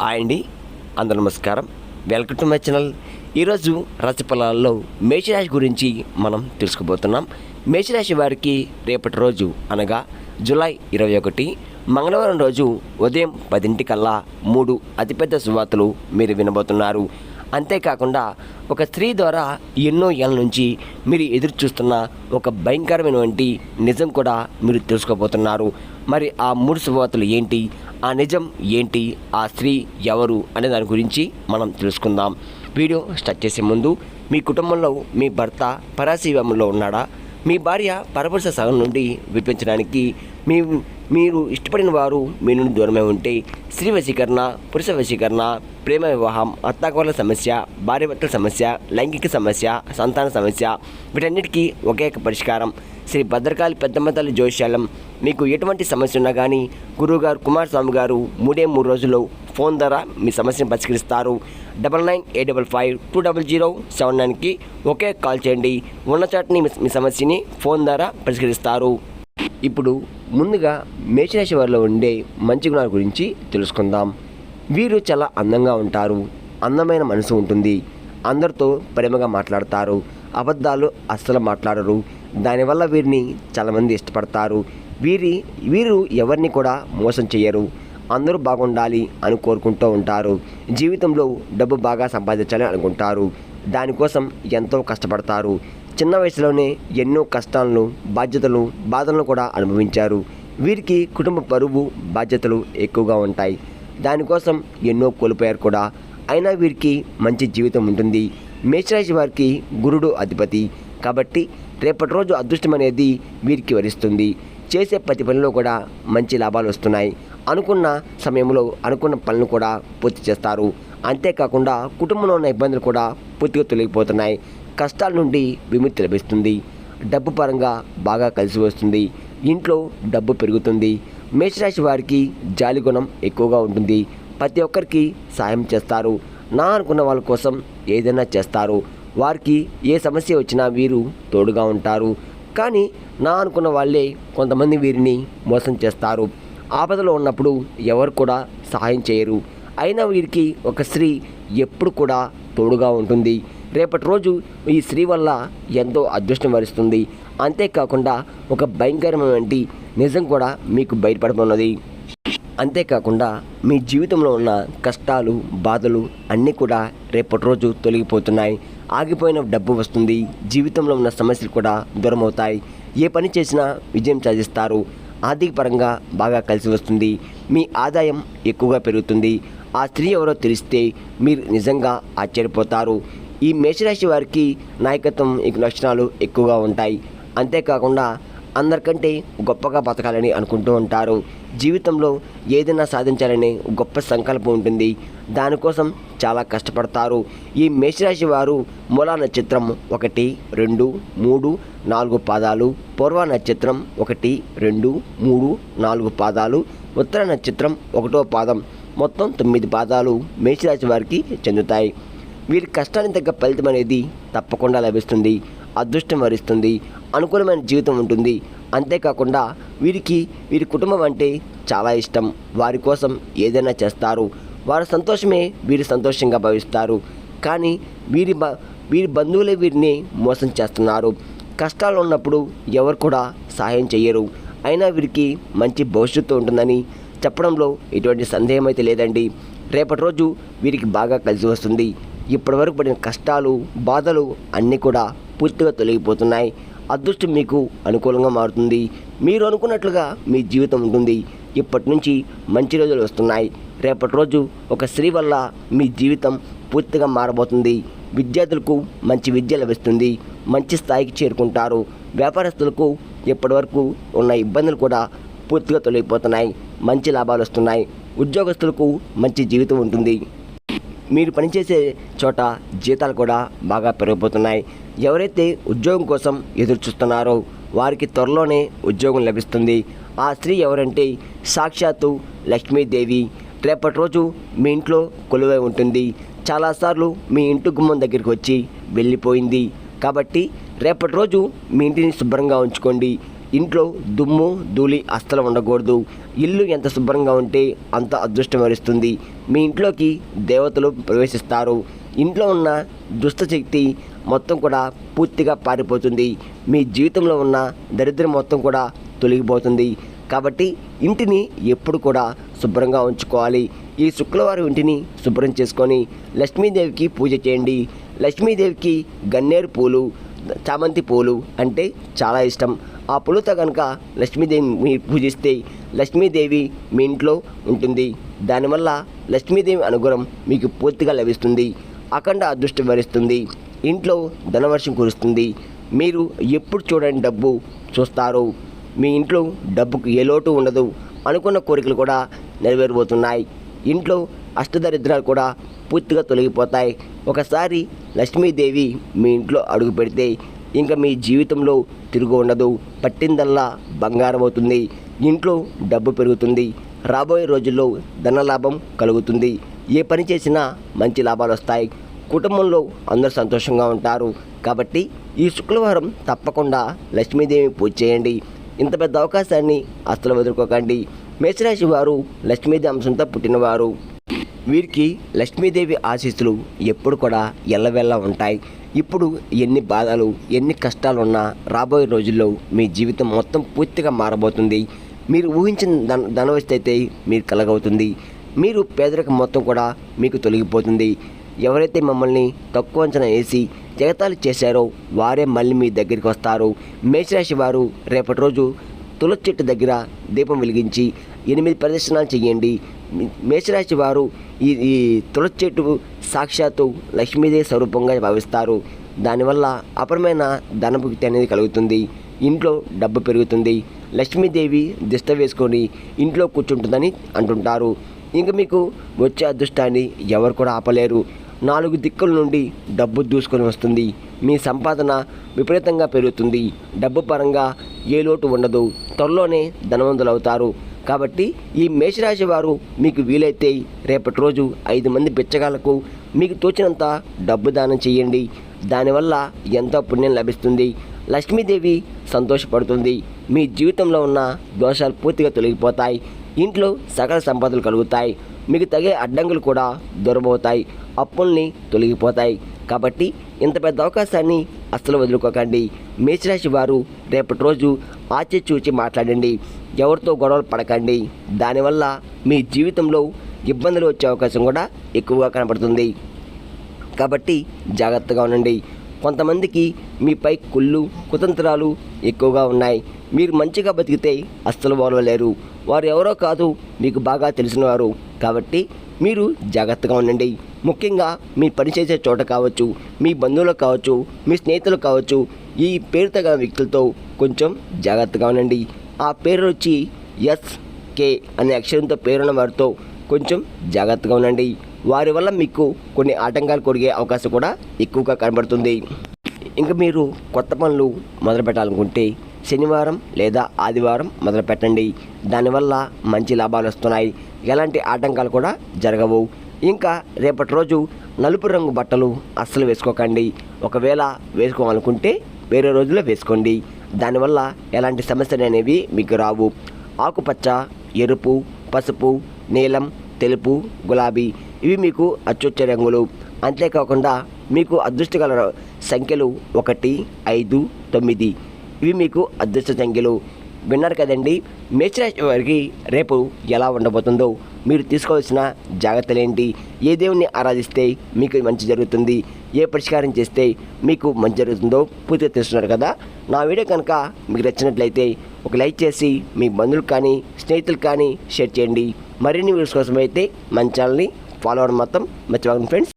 ఆయండి అండి నమస్కారం. Welcome to my channel ఈరోజు రాశి మేషరాశి గురించి మనం తెలుసుకోబోతున్నాం. మేషరాశి వారికి రేపటి రోజు అనగా జూలై ఇరవై ఒకటి మంగళవారం రోజు ఉదయం పదింటికల్లా మూడు అతిపెద్ద శుభార్తలు మీరు వినబోతున్నారు. అంతేకాకుండా ఒక స్త్రీ ద్వారా ఎన్నో ఏళ్ళ నుంచి మీరు ఎదురు చూస్తున్న ఒక భయంకరమైనటువంటి నిజం కూడా మీరు తెలుసుకోబోతున్నారు. మరి ఆ మూడు శుభవార్తలు ఏంటి? ఆ నిజం ఏంటి? ఆ స్త్రీ ఎవరు? అనే దాని గురించి మనం తెలుసుకుందాం. వీడియో స్టార్ట్ చేసే ముందు మీ కుటుంబంలో మీ భర్త పరాశీవంలో ఉన్నాడా? మీ భార్య పరపురుష సగం నుండి విడిపించడానికి మీ మీరు ఇష్టపడిన వారు మీ నుండి దూరమే ఉంటే స్త్రీ వశీకరణ పురుష వశీకరణ ప్రేమ వివాహం అత్తాకోల సమస్య భార్యభర్తల సమస్య లైంగిక సమస్య సంతాన సమస్య వీటన్నిటికీ ఒకే ఒక పరిష్కారం. శ్రీ భద్రకాళి పెద్దమ్మ తల్లి జోష్యాలం మీకు ఎటువంటి సమస్య ఉన్నా కానీ గురువుగారు కుమారస్వామి గారు మూడే మూడు రోజుల్లో ఫోన్ ద్వారా మీ సమస్యను పరిష్కరిస్తారు. Double nine eight double five two double zero seven నైన్కి ఒకే కాల్ చేయండి. ఉన్న చాటుని మీ- మీ సమస్యని ఫోన్ ద్వారా పరిష్కరిస్తారు. ఇప్పుడు ముందుగా మేషరాశి వారిలో ఉండే మంచి గుణాల గురించి తెలుసుకుందాం. వీరు చాలా అందంగా ఉంటారు. అందమైన మనసు ఉంటుంది. అందరితో ప్రేమగా మాట్లాడతారు. అబద్ధాలు అస్సలు మాట్లాడరు. దానివల్ల వీరిని చాలామంది ఇష్టపడతారు. వీరి వీరు ఎవరిని కూడా మోసం చేయరు అందరూ బాగుండాలి అని కోరుకుంటూ ఉంటారు. జీవితంలో డబ్బు బాగా సంపాదించాలని అనుకుంటారు. దానికోసం ఎంతో కష్టపడతారు. చిన్న వయసులోనే ఎన్నో కష్టాలను బాధ్యతలు బాధలను కూడా అనుభవించారు. వీరికి కుటుంబ పరువు బాధ్యతలు ఎక్కువగా ఉంటాయి. దానికోసం ఎన్నో కోల్పోయారు కూడా. అయినా వీరికి మంచి జీవితం ఉంటుంది. మేషరాశి వారికి గురుడు అధిపతి. కాబట్టి రేపటి రోజు అదృష్టం అనేది వీరికి వరిస్తుంది. చేసే ప్రతి పనిలో కూడా మంచి లాభాలు వస్తున్నాయి. అనుకున్న సమయంలో అనుకున్న పనులు కూడా పూర్తి చేస్తారు. అంతేకాకుండా కుటుంబంలో ఉన్న ఇబ్బందులు కూడా పూర్తిగా తొలగిపోతున్నాయి. కష్టాల నుండి విముక్తి లభిస్తుంది. డబ్బు పరంగా బాగా కలిసి వస్తుంది. ఇంట్లో డబ్బు పెరుగుతుంది. మేషరాశి వారికి జాలి గుణం ఎక్కువగా ఉంటుంది. ప్రతి ఒక్కరికి సాయం చేస్తారు. నా అనుకున్న వాళ్ళ కోసం ఏదైనా చేస్తారు. వారికి ఏ సమస్య వచ్చినా వీరు తోడుగా ఉంటారు. కానీ నా అనుకున్న వాళ్ళే కొంతమంది వీరిని మోసం చేస్తారు. ఆపదలో ఉన్నప్పుడు ఎవరు కూడా సహాయం చేయరు. అయినా వీరికి ఒక స్త్రీ ఎప్పుడు కూడా తోడుగా ఉంటుంది. రేపటి రోజు ఈ స్త్రీ వల్ల ఎంతో అదృష్టం వరిస్తుంది. అంతేకాకుండా ఒక భయంకరమైన నిజం కూడా మీకు బయటపడుతున్నది అంతేకాకుండా మీ జీవితంలో ఉన్న కష్టాలు బాధలు అన్నీ కూడా రేపటి రోజు తొలగిపోతున్నాయి. ఆగిపోయిన డబ్బు వస్తుంది. జీవితంలో ఉన్న సమస్యలు కూడా దూరం అవుతాయి ఏ పని చేసినా విజయం సాధిస్తారు. ఆర్థిక పరంగా బాగా కలిసి వస్తుంది. మీ ఆదాయం ఎక్కువగా పెరుగుతుంది. ఆ స్త్రీ ఎవరో తెలిస్తే మీరు నిజంగా ఆశ్చర్యపోతారు. ఈ మేషరాశి వారికి నాయకత్వం ఈ లక్షణాలు ఎక్కువగా ఉంటాయి. అంతేకాకుండా అందరికంటే గొప్పగా బతకాలని అనుకుంటూ ఉంటారు. జీవితంలో ఏదైనా సాధించాలనే గొప్ప సంకల్పం ఉంటుంది. దానికోసం చాలా కష్టపడతారు. ఈ మేషరాశి వారు మూలా నక్షత్రం ఒకటి రెండు మూడు నాలుగు పాదాలు పూర్వ నక్షత్రం ఒకటి రెండు మూడు నాలుగు పాదాలు ఉత్తర నక్షత్రం ఒకటో పాదం. మొత్తం తొమ్మిది పాదాలు మేషరాశి వారికి చెందుతాయి. వీరి కష్టానికి తగ్గ ఫలితం అనేది తప్పకుండా లభిస్తుంది అదృష్టం వరిస్తుంది అనుకూలమైన జీవితం ఉంటుంది. అంతేకాకుండా వీరికి వీరి కుటుంబం అంటే చాలా ఇష్టం. వారి కోసం ఏదైనా చేస్తారు. వారి సంతోషమే వీరి సంతోషంగా భావిస్తారు. కానీ వీరి బ వీరి బంధువులే వీరిని మోసం చేస్తున్నారు. కష్టాలు ఉన్నప్పుడు ఎవరు కూడా సహాయం చేయరు అయినా వీరికి మంచి భవిష్యత్తు ఉంటుందని చెప్పడంలో ఎటువంటి సందేహం అయితే లేదండి. రేపటి రోజు వీరికి బాగా కలిసి వస్తుంది. ఇప్పటివరకు పడిన కష్టాలు బాధలు అన్నీ కూడా పూర్తిగా తొలగిపోతున్నాయి. అదృష్టం మీకు అనుకూలంగా మారుతుంది. మీరు అనుకున్నట్లుగా మీ జీవితం ఉంటుంది. ఇప్పటి నుంచి మంచి రోజులు వస్తున్నాయి. రేపటి రోజు ఒక స్త్రీ వల్ల మీ జీవితం పూర్తిగా మారబోతుంది. విద్యార్థులకు మంచి విద్య లభిస్తుంది. మంచి స్థాయికి చేరుకుంటారు. వ్యాపారస్తులకు ఇప్పటివరకు ఉన్న ఇబ్బందులు కూడా పూర్తిగా తొలగిపోతున్నాయి. మంచి లాభాలు వస్తున్నాయి. ఉద్యోగస్తులకు మంచి జీవితం ఉంటుంది. మీరు పనిచేసే చోట జీతాలు కూడా బాగా పెరిగిపోతున్నాయి. ఎవరైతే ఉద్యోగం కోసం ఎదురు చూస్తున్నారో వారికి త్వరలోనే ఉద్యోగం లభిస్తుంది. ఆ స్త్రీ ఎవరంటే సాక్షాత్తు లక్ష్మీదేవి. రేపటి రోజు మీ ఇంట్లో కొలువై ఉంటుంది. చాలాసార్లు మీ ఇంటి గుమ్మం దగ్గరికి వచ్చి వెళ్ళిపోయింది. కాబట్టి రేపటి రోజు మీ ఇంటిని శుభ్రంగా ఉంచుకోండి. ఇంట్లో దుమ్ము ధూళి అస్సలు ఉండకూడదు. ఇల్లు ఎంత శుభ్రంగా ఉంటే అంత అదృష్టం వరిస్తుంది. మీ ఇంట్లోకి దేవతలు ప్రవేశిస్తారు. ఇంట్లో ఉన్న దుష్ట శక్తి మొత్తం కూడా పూర్తిగా పారిపోతుంది. మీ జీవితంలో ఉన్న దరిద్రం మొత్తం కూడా తొలగిపోతుంది. కాబట్టి ఇంటిని ఎప్పుడు కూడా శుభ్రంగా ఉంచుకోవాలి. ఈ శుక్రవారం ఇంటిని శుభ్రం చేసుకొని లక్ష్మీదేవికి పూజ చేయండి. లక్ష్మీదేవికి గన్నేరు పూలు చామంతి పూలు అంటే చాలా ఇష్టం. ఆ పూలతో కనుక లక్ష్మీదేవి పూజిస్తే లక్ష్మీదేవి మీ ఇంట్లో ఉంటుంది. దానివల్ల లక్ష్మీదేవి అనుగ్రహం మీకు పూర్తిగా లభిస్తుంది. అఖండ అదృష్టం వరిస్తుంది. ఇంట్లో ధనవర్షం కురుస్తుంది. మీరు ఎప్పుడు చూడని డబ్బు చూస్తారు. మీ ఇంట్లో డబ్బుకు ఏ లోటు ఉండదు. అనుకున్న కోరికలు కూడా నెరవేరబోతున్నాయి. ఇంట్లో అష్టదరిద్రాలు కూడా పూర్తిగా తొలగిపోతాయి. ఒకసారి లక్ష్మీదేవి మీ ఇంట్లో అడుగు పెడితే ఇంకా మీ జీవితంలో తిరుగు ఉండదు. పట్టిందల్లా బంగారం అవుతుంది. ఇంట్లో డబ్బు పెరుగుతుంది. రాబోయే రోజుల్లో ధనలాభం కలుగుతుంది. ఏ పని చేసినా మంచి లాభాలు వస్తాయి. కుటుంబంలో అందరూ సంతోషంగా ఉంటారు. కాబట్టి ఈ శుక్రవారం తప్పకుండా లక్ష్మీదేవి పూజ చేయండి. ఇంత పెద్ద అవకాశాన్ని అస్సలు వదులుకోకండి. మేషరాశి వారు లక్ష్మీదేవి అంశంతో పుట్టినవారు. వీరికి లక్ష్మీదేవి ఆశీస్సులు ఎప్పుడు కూడా ఎల్లవెల్లా ఉంటాయి. ఇప్పుడు ఎన్ని బాధలు ఎన్ని కష్టాలు ఉన్నా రాబోయే రోజుల్లో మీ జీవితం మొత్తం పూర్తిగా మారబోతుంది. మీరు ఊహించిన ధన ధనవస్థ అయితే మీరు కలగవుతుంది. మీరు పేదరికం మొత్తం కూడా మీకు తొలగిపోతుంది. ఎవరైతే మమ్మల్ని తక్కువ అంచనా వేసి జగతాలు చేశారో వారే మళ్ళీ మీ దగ్గరికి వస్తారు. మేషరాశి వారు రేపటి రోజు తులసి చెట్టు దగ్గర దీపం వెలిగించి ఎనిమిది ప్రదర్శనలు చేయండి. మేషరాశి వారు ఈ ఈ తులసి చెట్టు సాక్షాత్తు లక్ష్మీదేవి స్వరూపంగా భావిస్తారు. దానివల్ల అపరమైన ధనభుక్తి అనేది కలుగుతుంది. ఇంట్లో డబ్బు పెరుగుతుంది. లక్ష్మీదేవి దిష్ట వేసుకొని ఇంట్లో కూర్చుంటుందని అంటుంటారు. ఇంక మీకు వచ్చే అదృష్టాన్ని ఎవరు కూడా ఆపలేరు. నాలుగు దిక్కుల నుండి డబ్బు దూసుకొని వస్తుంది. మీ సంపాదన విపరీతంగా పెరుగుతుంది. డబ్బు పరంగా ఏ లోటు ఉండదు. త్వరలోనే ధనవంతులు అవుతారు కాబట్టి ఈ మేషరాశి వారు మీకు వీలైతే రేపటి రోజు ఐదు మంది బిచ్చగాళ్ళకు మీకు తోచినంత డబ్బు దానం చేయండి. దానివల్ల ఎంతో పుణ్యం లభిస్తుంది. లక్ష్మీదేవి సంతోషపడుతుంది. మీ జీవితంలో ఉన్న దోషాలు పూర్తిగా తొలగిపోతాయి. ఇంట్లో సకల సంపదలు కలుగుతాయి. మీకు తగే అడ్డంకులు కూడా దొరబోతాయి అప్పుల్ని తొలగిపోతాయి. కాబట్టి ఇంత పెద్ద అవకాశాన్ని అస్సలు వదులుకోకండి. మేషరాశి వారు రేపటి రోజు ఆచిచూచి మాట్లాడండి. ఎవరితో గొడవలు పడకండి. దానివల్ల మీ జీవితంలో ఇబ్బందులు వచ్చే అవకాశం కూడా ఎక్కువగా కనపడుతుంది కాబట్టి జాగ్రత్తగా ఉండండి. కొంతమందికి మీపై కుళ్ళు కుతంత్రాలు ఎక్కువగా ఉన్నాయి. మీరు మంచిగా బతికితే అస్సలు ఓర్వలేరు వారు ఎవరో కాదు మీకు బాగా తెలిసినవారు కాబట్టి మీరు జాగ్రత్తగా ఉండండి. ముఖ్యంగా మీ పనిచేసే చోట కావచ్చు మీ బంధువులు కావచ్చు మీ స్నేహితులు కావచ్చు ఈ పేరుతో గల వ్యక్తులతో కొంచెం జాగ్రత్తగా ఉండండి. ఆ పేరు వచ్చి ఎస్ కే అనే అక్షరంతో పేరున్న వారితో కొంచెం జాగ్రత్తగా ఉండండి. వారి వల్ల మీకు కొన్ని ఆటంకాలు కొరిగే అవకాశం కూడా ఎక్కువగా కనబడుతుంది. ఇంకా మీరు కొత్త పనులు మొదలు పెట్టాలనుకుంటే శనివారం లేదా ఆదివారం మొదలు పెట్టండి దానివల్ల మంచి లాభాలు వస్తున్నాయి. ఎలాంటి ఆటంకాలు కూడా జరగవు. ఇంకా రేపటి రోజు నలుపు రంగు బట్టలు అస్సలు వేసుకోకండి. ఒకవేళ వేసుకోవాలనుకుంటే వేరే రోజుల్లో వేసుకోండి. దానివల్ల ఎలాంటి సమస్యలు అనేవి మీకు రావు. ఆకుపచ్చ ఎరుపు పసుపు నీలం తెలుపు గులాబీ ఇవి మీకు అచ్చొచ్చే రంగులు. అంతేకాకుండా మీకు అదృష్టగల సంఖ్యలు ఒకటి ఐదు తొమ్మిది ఇవి మీకు అదృష్ట సంఖ్యలు. విన్నారు కదండి? మేచరాశి వారికి రేపు ఎలా ఉండబోతుందో మీరు తీసుకోవాల్సిన జాగ్రత్తలు ఏంటి ఏ దేవుణ్ణి ఆరాధిస్తే మీకు మంచి జరుగుతుంది? ఏ పరిష్కారం చేస్తే మీకు మంచి జరుగుతుందో పూర్తిగా తెలుస్తున్నారు కదా? నా వీడియో కనుక మీకు నచ్చినట్లయితే ఒక లైక్ చేసి మీ బంధువులు కానీ స్నేహితులు కానీ షేర్ చేయండి. మరిన్ని వీడియోస్ కోసం అయితే మన ఛానల్ని ఫాలో అవ్వడం మొత్తం మర్చిపోకండి ఫ్రెండ్స్.